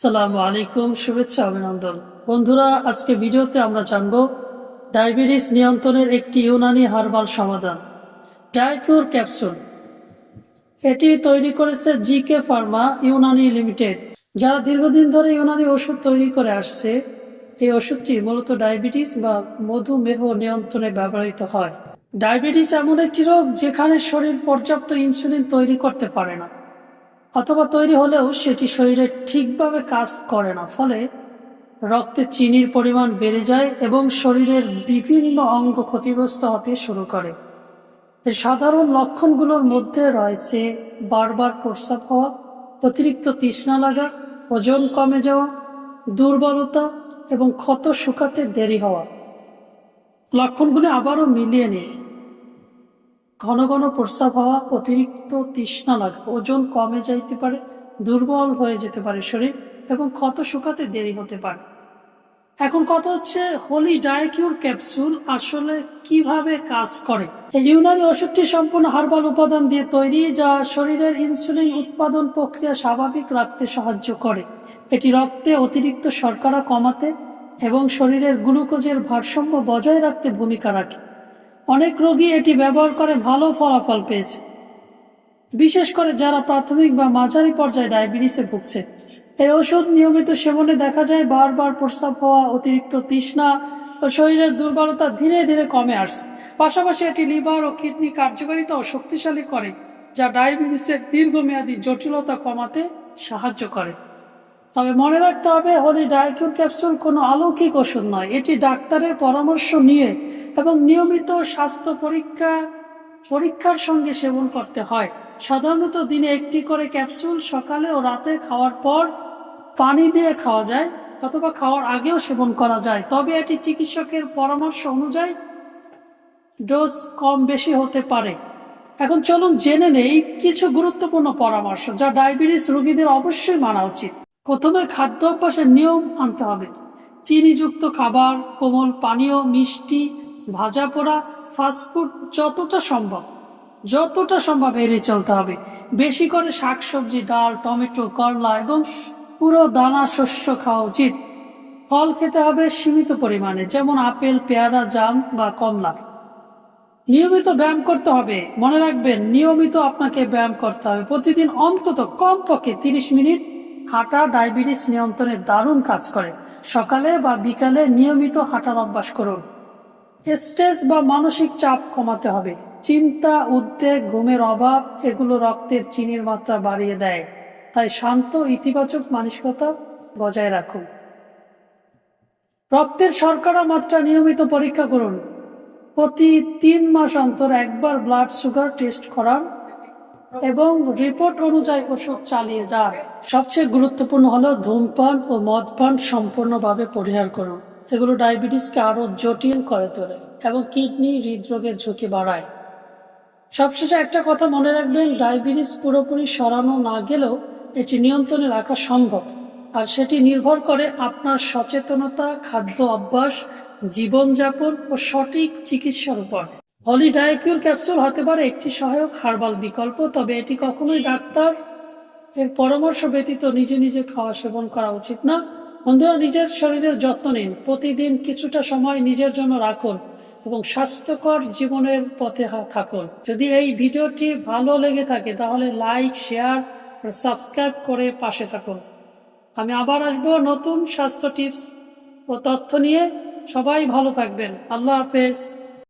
আসসালামু আলাইকুম, শুভেচ্ছা, অভিনন্দন। বন্ধুরা, আজকে ভিডিওতে আমরা জানব ডায়াবেটিস নিয়ন্ত্রণের একটি ইউনানি হার্বাল সমাধান, ডাইকিউর ক্যাপসুল। এটি তৈরি করেছে G K pharma Unani limited, যারা দীর্ঘদিন ধরে ইউনানি ওষুধ তৈরি করে আসছে। এই ওষুধটি মূলত ডায়াবেটিস বা মধুমেহ নিয়ন্ত্রণে ব্যবহৃত হয়। ডায়াবেটিস এমন একটি রোগ যেখানে শরীর পর্যাপ্ত ইনসুলিন তৈরি করতে পারে না। অথবা তৈরি হলেও সেটি শরীরে ঠিকভাবে কাজ করে না, ফলে রক্তে চিনির পরিমাণ বেড়ে যায় এবং শরীরের বিভিন্ন অঙ্গ ক্ষতিগ্রস্ত হতে শুরু করে। এর সাধারণ লক্ষণগুলোর মধ্যে রয়েছে বারবার প্রস্রাব হওয়া, অতিরিক্ত তৃষ্ণা লাগা, ওজন কমে যাওয়া, দুর্বলতা এবং ক্ষত শুকাতে দেরি হওয়া। লক্ষণগুলি আবারও মিলিয়ে নিন ঘন ঘন প্রস্রাব হওয়া অতিরিক্ত তৃষ্ণা লাগা। ওজন কমে যাইতে পারে, দুর্বল হয়ে যেতে পারে শরীর এবং ক্ষত শুকাতে দেরি হতে পারে। এখন কথা হচ্ছে, হোলি ডায়কিউর ক্যাপসুল আসলে কীভাবে কাজ করে? এই ইউনানি ওষুধটি সম্পূর্ণ হার্বাল উপাদান দিয়ে তৈরি, যা শরীরের ইনসুলিন উৎপাদন প্রক্রিয়া স্বাভাবিক রাখতে সাহায্য করে। এটি রক্তে অতিরিক্ত শর্করা কমাতে এবং শরীরের গ্লুকোজের ভারসাম্য বজায় রাখতে ভূমিকা রাখে। অনেক রোগী এটি ব্যবহার করে ভালো ফলাফল পেয়েছে। বিশেষ করে যারা প্রাথমিক বা মাঝারি পর্যায়ে ডায়াবেটিসে ভুগছে। এই ওষুধ নিয়মিত সেবনে দেখা যায় বারবার প্রস্রাব হওয়া, অতিরিক্ত তৃষ্ণা ও শরীরের দুর্বলতা ধীরে ধীরে কমে আসছে। পাশাপাশি এটি লিভার ও কিডনি কার্যকারিতা ও শক্তিশালী করে, যা ডায়াবেটিসের দীর্ঘমেয়াদী জটিলতা কমাতে সাহায্য করে। তবে মনে রাখতে হবে, হলি ডায়াকিউর ক্যাপসুল কোনো অলৌকিক ওষুধ নয়। এটি ডাক্তারের পরামর্শ নিয়ে এবং নিয়মিত স্বাস্থ্য পরীক্ষা, পরীক্ষার সঙ্গে সেবন করতে হয়। সাধারণত দিনে একটি করে ক্যাপসুল সকালে ও রাতে খাওয়ার পর পানি দিয়ে খাওয়া যায় অথবা খাওয়ার আগেও সেবন করা যায়। তবে এটি চিকিৎসকের পরামর্শ অনুযায়ী ডোজ কম বেশি হতে পারে। এখন চলুন জেনে নেই কিছু গুরুত্বপূর্ণ পরামর্শ যা ডায়াবেটিস রোগীদের অবশ্যই মানা উচিত। প্রথমে খাদ্য অভ্যাসের নিয়ম আনতে হবে। চিনিযুক্ত খাবার, কোমল পানীয়, মিষ্টি, ভাজা পোড়া ফাস্টফুড যতটা সম্ভব যতটা সম্ভব এড়িয়ে চলতে হবে। বেশি করে শাকসবজি, ডাল, টমেটো, করলা এবং পুরো দানা শস্য খাওয়া উচিত। ফল খেতে হবে সীমিত পরিমাণে, যেমন আপেল, পেয়ারা, জাম বা কমলা। নিয়মিত ব্যায়াম করতে হবে। মনে রাখবেন, নিয়মিত আপনাকে ব্যায়াম করতে হবে। প্রতিদিন অন্তত কমপক্ষে তিরিশ মিনিট হাঁটা ডায়াবেটিস নিয়ন্ত্রণে দারুণ কাজ করে। সকালে বা বিকালে নিয়মিত হাঁটার অভ্যাস করুন। স্ট্রেস বা মানসিক চাপ কমাতে হবে। চিন্তা, উদ্বেগ, ঘুমের অভাব, এগুলো রক্তের চিনির মাত্রা বাড়িয়ে দেয়। তাই শান্ত, ইতিবাচক মানসিকতা বজায় রাখুন। রক্তের শর্করা মাত্রা নিয়মিত পরীক্ষা করুন। প্রতি তিন মাস অন্তর একবার ব্লাড সুগার টেস্ট করান। এবং রিপোর্ট অনুযায়ী ওষুধ চালিয়ে যান। সবচেয়ে গুরুত্বপূর্ণ হলো ধূমপান ও মদপান সম্পূর্ণভাবে পরিহার করুন। এগুলো ডায়াবেটিসকে আরও জটিল করে তোলে এবং কিডনি হৃদরোগের ঝুঁকি বাড়ায়। সবশেষে একটা কথা মনে রাখবেন, ডায়াবেটিস পুরোপুরি সরানো না গেলেও এটি নিয়ন্ত্রণে রাখা সম্ভব। আর সেটি নির্ভর করে আপনার সচেতনতা, খাদ্য অভ্যাস, জীবনযাপন ও সঠিক চিকিৎসার উপর। হলি ডায়াকিউর ক্যাপসুল হতে পারে একটি সহায়ক হার্বাল বিকল্প, তবে এটি কখনোই ডাক্তার এর পরামর্শ ব্যতীত নিজে নিজে খাওয়া সেবন করা উচিত না। বন্ধুরা, নিজের শরীরের যত্ন নিন। প্রতিদিন কিছুটা সময় নিজের জন্য রাখুন এবং স্বাস্থ্যকর জীবনের পথে থাকুন। যদি এই ভিডিওটি ভালো লেগে থাকে, তাহলে লাইক, শেয়ার ও সাবস্ক্রাইব করে পাশে থাকুন। আমি আবার আসব নতুন স্বাস্থ্য টিপস ও তথ্য নিয়ে। সবাই ভালো থাকবেন। আল্লাহ হাফেজ।